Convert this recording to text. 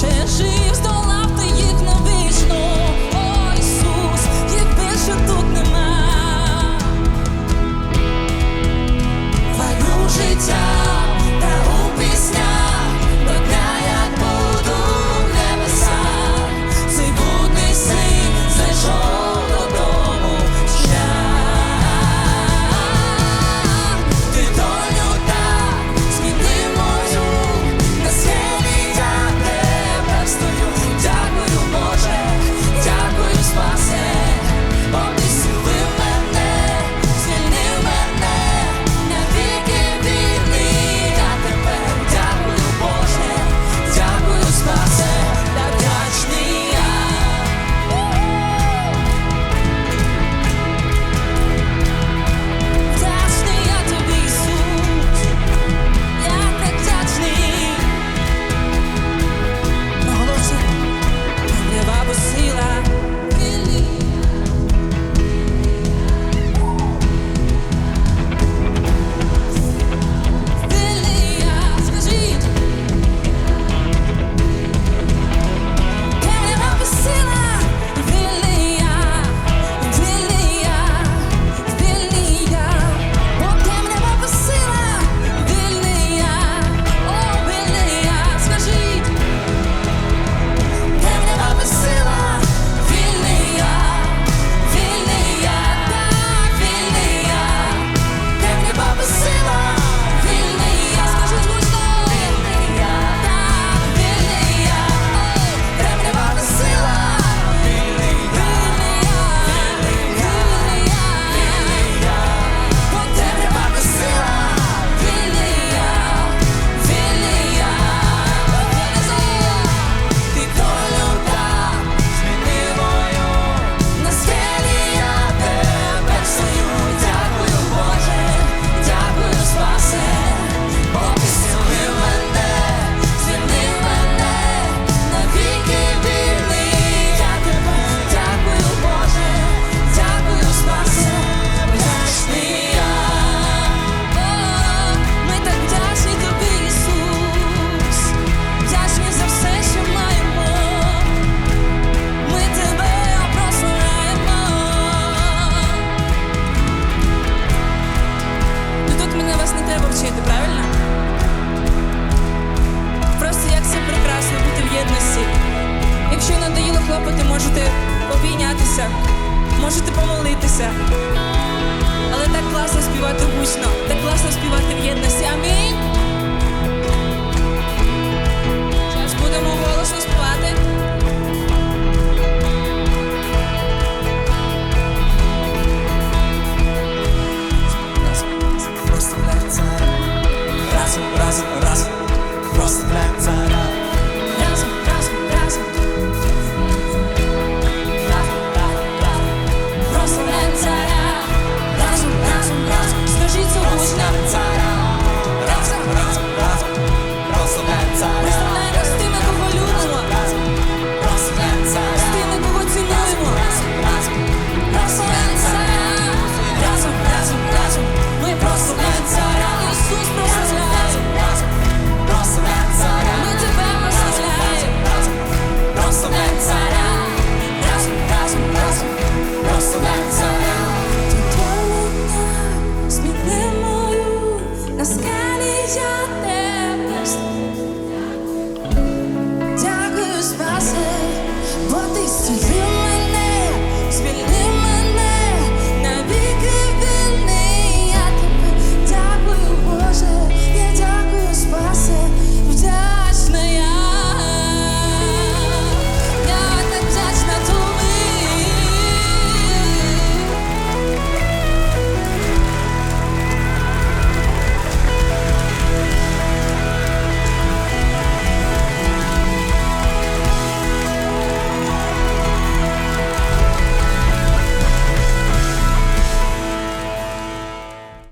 przeżyję. Піднятися, можете помолитися. Але так класно співати гучно, так класно співати в єдності. Амінь.